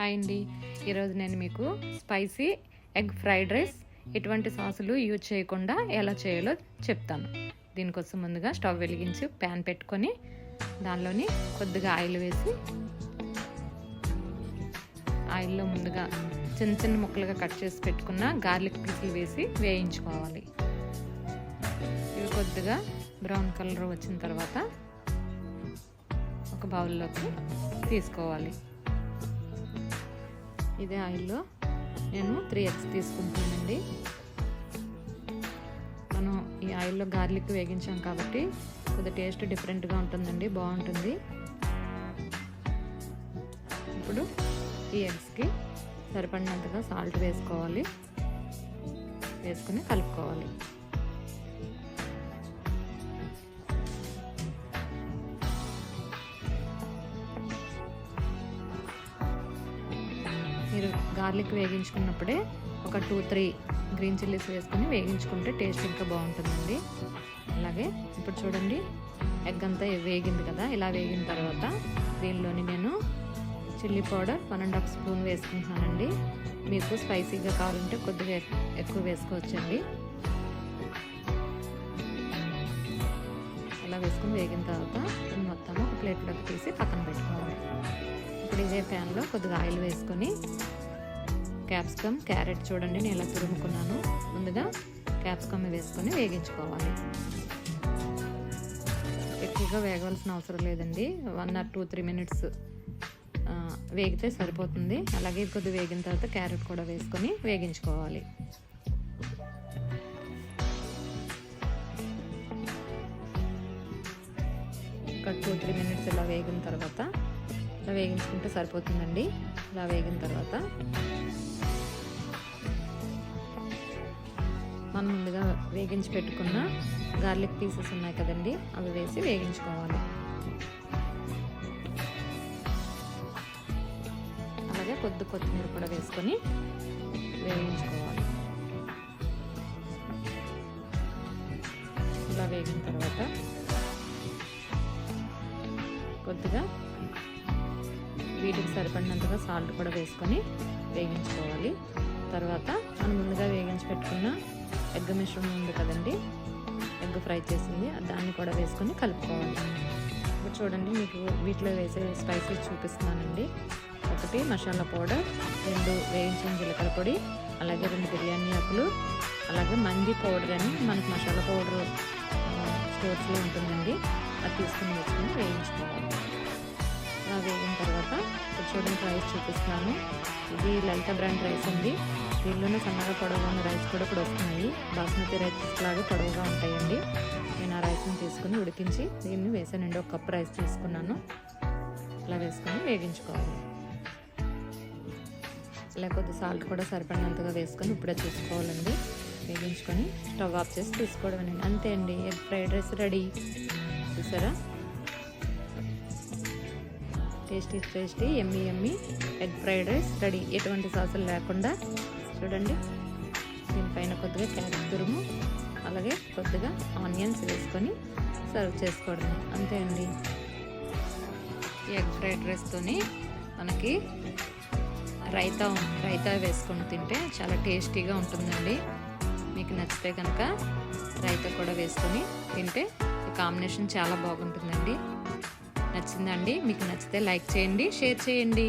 Hi అండి. ఈరోజు నేను మీకు స్పైసీ ఎగ్ ఫ్రైడ్ రైస్ ఎటువంటి సాసులు యూజ్ చేయకుండా ఎలా చేయాలో చెప్తాను. దీనికోసం ముందుగా స్టవ్ వెలిగించి ప్యాన్ పెట్టుకొని దానిలోని కొద్దిగా ఆయిల్ వేసి ఆయిల్లో ముందుగా చిన్న చిన్న ముక్కలుగా కట్ చేసి పెట్టుకున్న గార్లిక్ పీసులు వేసి వేయించుకోవాలి. ఇవి కొద్దిగా బ్రౌన్ కలర్ వచ్చిన తర్వాత ఒక బౌల్లోకి తీసుకోవాలి. ఇదే ఆయిల్లో నేను త్రీ ఎగ్స్ తీసుకుంటున్నానండి మనం ఈ ఆయిల్లో గార్లిక్ వేగించాం కాబట్టి కొద్దిగా టేస్ట్ డిఫరెంట్గా ఉంటుందండి బాగుంటుంది. ఇప్పుడు ఈ ఎగ్స్కి సరిపడినంతగా సాల్ట్ వేసుకోవాలి వేసుకుని కలుపుకోవాలి. మీరు గార్లిక్ వేగించుకున్నప్పుడే ఒక టూ త్రీ గ్రీన్ చిల్లీస్ వేసుకుని వేగించుకుంటే టేస్ట్ ఇంకా బాగుంటుందండి. అలాగే ఇప్పుడు చూడండి ఎగ్ అంతా వేగింది కదా ఇలా వేగిన తర్వాత దీనిలోని నేను chilli powder one and half spoon వేసుకుంటున్నానండి. మీకు స్పైసీగా కావాలంటే కొద్దిగా ఎక్కువ వేసుకోవచ్చండి. ఇలా వేసుకుని వేగిన తర్వాత మొత్తం ఒక ప్లేట్లోకి తీసి పక్కన పెట్టుకోవాలి. ఇప్పుడు ఇదే ప్యాన్లో కొద్దిగా ఆయిల్ వేసుకొని క్యాప్సికమ్ క్యారెట్ చూడండి నేను ఇలా తురుముకున్నాను. ముందుగా క్యాప్సికమ్ వేసుకొని వేగించుకోవాలి. ఎక్కువగా వేగవలసిన అవసరం లేదండి. One or two three minutes వేగితే సరిపోతుంది. అలాగే కొద్దిగా వేగిన తర్వాత క్యారెట్ కూడా వేసుకొని వేగించుకోవాలి. ఒక టూ త్రీ మినిట్స్ ఇలా వేగిన తర్వాత ఇలా వేగించుకుంటే సరిపోతుందండి. ఇలా వేగిన తర్వాత మనం ముందుగా వేగించి పెట్టుకున్న గార్లిక్ పీసెస్ ఉన్నాయి కదండి అవి వేసి వేగించుకోవాలి. అలాగే కొద్ది కొత్తిమీర కూడా వేసుకొని వేగించుకోవాలి. ఇలా వేగిన తర్వాత కొద్దిగా వీటికి సరిపడినంతగా సాల్ట్ కూడా వేసుకొని వేగించుకోవాలి. తర్వాత మనం ముందుగా వేగించి పెట్టుకున్న ఎగ్ మిశ్రమం ఉంది కదండి ఎగ్ ఫ్రై చేసింది దాన్ని కూడా వేసుకొని కలుపుకోవాలి. ఇప్పుడు చూడండి మీకు వీటిలో వేసే స్పైసెస్ చూపిస్తున్నానండి. ఒకటి మసాలా పౌడర్ రెండు వేయించిన జీలకర్ర పొడి అలాగే రెండు బిర్యానీ ఆకులు అలాగే మంది పౌడర్ అని మనకు మసాలా పౌడర్ స్టోర్స్లో ఉంటుందండి. అది తీసుకుని వేసుకుని చూడండి రైస్ చూపిస్తాను. ఇది లలిత బ్రాండ్ రైస్ అండి. దీనిలోనే సన్నగా పొడవుగా ఉన్న రైస్ కూడా ఇప్పుడు వస్తున్నాయి. బాస్మతి రైస్ లాగా పొడవుగా ఉంటాయండి. నేను ఆ రైస్ని తీసుకుని ఉడికించి దీన్ని వేసానండి. ఒక కప్ రైస్ తీసుకున్నాను. అలా వేసుకొని వేగించుకోవాలి. ఇలా కొద్ది సాల్ట్ కూడా సరిపడినంతగా వేసుకొని ఇప్పుడే చూసుకోవాలండి. వేగించుకొని స్టవ్ ఆఫ్ చేసి తీసుకోవడం అంతే అండి. Fried rice ready. చూసారా? టేస్టీ టేస్టీ ఎమ్మి ఎమ్మి ఎగ్ ఫ్రైడ్ రైస్ రెడీ. ఎటువంటి సాసులు లేకుండా చూడండి. దీనిపైన కొద్దిగా క్యారెట్ తురుము అలాగే కొద్దిగా ఆనియన్స్ వేసుకొని సర్వ్ చేసుకోవడం అంతే అండి. ఈ ఎగ్ ఫ్రైడ్ రైస్తోని మనకి రైతా రైతా వేసుకొని తింటే చాలా టేస్టీగా ఉంటుందండి. మీకు నచ్చితే కనుక రైతా కూడా వేసుకొని తింటే కాంబినేషన్ చాలా బాగుంటుందండి. నచ్చిందండి మీకు నచ్చితే లైక్ చేయండి షేర్ చేయండి.